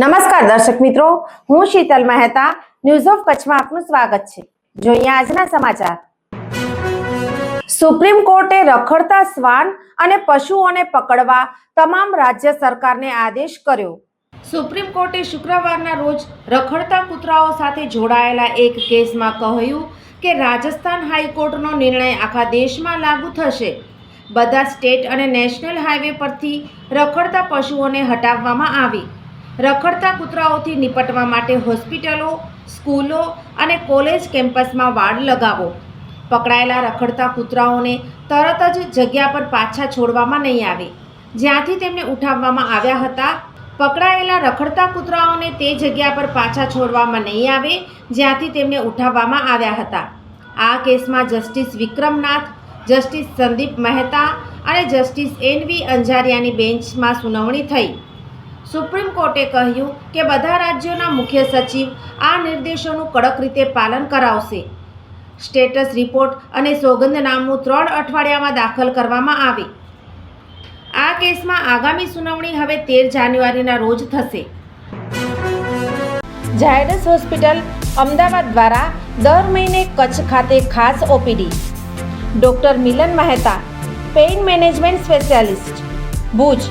નમસ્કાર દર્શક મિત્રો, હું શીતલ મહેતા ન્યૂઝ ઓફ કચ્છમાં આપનું સ્વાગત છે. જોઈએ આજના સમાચાર. સુપ્રીમ કોર્ટે રખડતા શ્વાન અને પશુઓને પકડવા તમામ રાજ્ય સરકારને આદેશ કર્યો. સુપ્રીમ કોર્ટે શુક્રવારના રોજ રખડતા કૂતરાઓ સાથે જોડાયેલા એક કેસમાં કહ્યું કે રાજસ્થાન હાઈકોર્ટનો નિર્ણય આખા દેશમાં લાગુ થશે. બધા સ્ટેટ અને નેશનલ હાઈવે પરથી રખડતા પશુઓને હટાવવામાં આવી. રખડતા કૂતરાઓથી નિપટવા માટે હોસ્પિટલો, સ્કૂલો અને કોલેજ કેમ્પસમાં વાડ લગાવો. પકડાયેલા રખડતા કૂતરાઓને તરત જ જગ્યા પર પાછા છોડવામાં નહીં આવે. જ્યાંથી તેમને ઉઠાવવામાં આવ્યા હતા, પકડાયેલા રખડતા કૂતરાઓને તે જગ્યા પર પાછા છોડવામાં નહીં આવે, જ્યાંથી તેમને ઉઠાવવામાં આવ્યા હતા. આ કેસમાં જસ્ટિસ વિક્રમનાથ, જસ્ટિસ સંદીપ મહેતા અને જસ્ટિસ એન વી અંજારિયાની બેન્ચમાં સુનાવણી થઈ. સુપ્રીમ કોર્ટે કહ્યું કે બધા રાજ્યોના મુખ્ય સચિવ આ નિર્દેશોનું કડક રીતે પાલન કરાવશે. સ્ટેટસ રિપોર્ટ અને સોગંદનામું ત્રણ અઠવાડિયામાં દાખલ કરવામાં આવે. આ કેસમાં આગામી સુનાવણી હવે તેર જાન્યુઆરીના રોજ થશે. ઝાયડસ હોસ્પિટલ અમદાવાદ દ્વારા દર મહિને કચ્છ ખાતે ખાસ OPD. Doctor Milan Mehta, pain management specialist. Bhuj